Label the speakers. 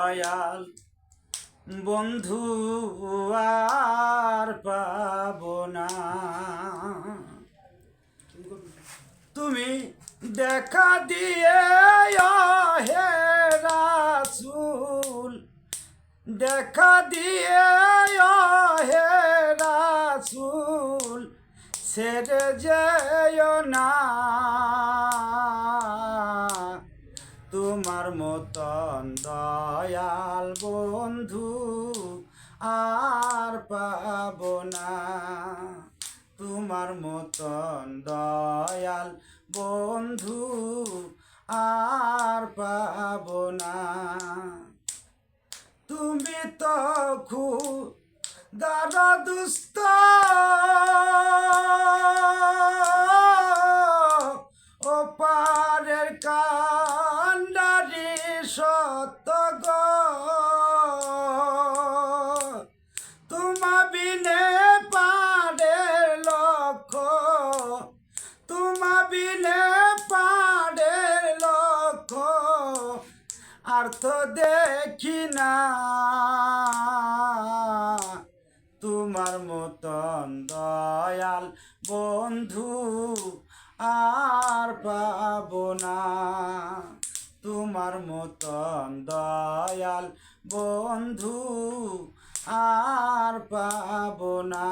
Speaker 1: দয়াল বন্ধু আর পাব না। তুমি দেখা দিয়ে হে রাসুল, দেখা দিয়ে হে রাসুল, ছেড়ে যেও না। তোমার মতন দয়াল বন্ধু আর পাব না। তোমার মতন দয়াল বন্ধু আর পাব না। তুমি তো খুব দুস্ত ও সত্য গো পাড়ের লক্ষ। তোমা পাড়ের লক্ষ। আর দেখি না। তোমার মতন দয়াল বন্ধু আর পাব না। তোমার মতন দয়াল বন্ধু আর পাব না।